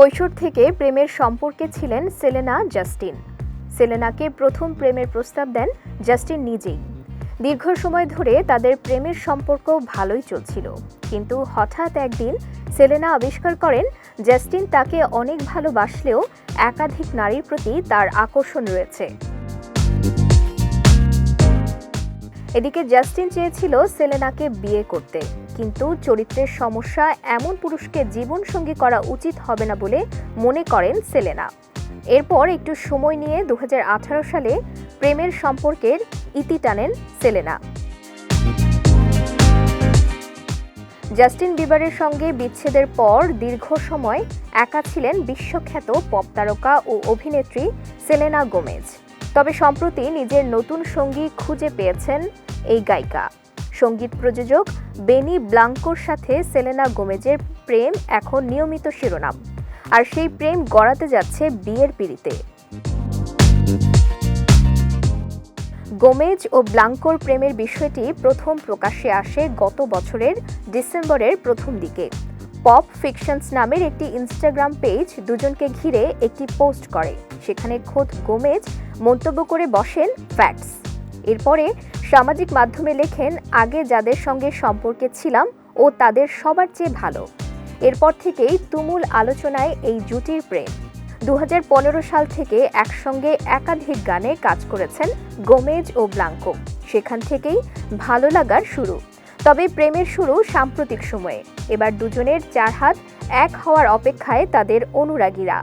কৈশোর থেকে প্রেমের সম্পর্কে ছিলেন সেলেনা জাস্টিন। সেলেনাকে প্রথম প্রেমের প্রস্তাব দেন জাস্টিন নিজেই। দীর্ঘ সময় ধরে তাদের প্রেমের সম্পর্ক ভালোই চলছিল। কিন্তু হঠাৎ একদিন সেলেনা আবিষ্কার করেন জাস্টিন তাকে অনেক ভালোবাসলেও একাধিক নারীর প্রতি তার আকর্ষণ রয়েছে। এদিকে জাস্টিন চেয়েছিল সেলেনাকে বিয়ে করতে, কিন্তু চরিত্রের সমস্যা এমন পুরুষকে জীবনসঙ্গী করা উচিত হবে না বলে মনে করেন সেলেনা। এরপর একটু সময় নিয়ে দুহাজার আঠারো সালে প্রেমের সম্পর্কের ইতি টানেন সেলেনা। জাস্টিন বিবারের সঙ্গে বিচ্ছেদের পর দীর্ঘ সময় একা ছিলেন বিশ্বখ্যাত পপ তারকা ও অভিনেত্রী সেলেনা গোমেজ। তবে সম্প্রতি নিজের নতুন সঙ্গী খুঁজে পেয়েছেন এই গায়িকা। সংগীত প্রযোজক বেনি ব্লাঙ্কোর সাথে সেলেনা গোমেজের প্রেম এখন নিয়মিত শিরোনাম। আর সেই প্রেম গড়াতে যাচ্ছে বিয়ের পিড়িতে। গোমেজ ও ব্লাঙ্কোর প্রেমের বিষয়টি প্রথম প্রকাশ্যে আসে গত বছরের ডিসেম্বরের প্রথম দিকে। পপ ফিকশনস নামের একটি ইনস্টাগ্রাম পেজ দুজনকে ঘিরে একটি পোস্ট করে। সেখানে খোদ গোমেজ মন্তব্য করে বসেন ফ্যাক্টস এরপরে সামাজিক মাধ্যমে লেখেন, আগে যাদের সঙ্গে সম্পর্কে ছিলাম, ও তাদের সবার চেয়ে ভালো। এরপর থেকেই তুমুল আলোচনায় এই জুটির প্রেম। দু হাজার পনেরো সাল থেকে একসঙ্গে একাধিক গানে কাজ করেছেন গোমেজ ও ব্লাঙ্কো। সেখান থেকেই ভালো লাগার শুরু। তবে প্রেমের শুরু সাম্প্রতিক সময়ে। এবার দুজনের চার হাত এক হওয়ার অপেক্ষায় তাদের অনুরাগীরা।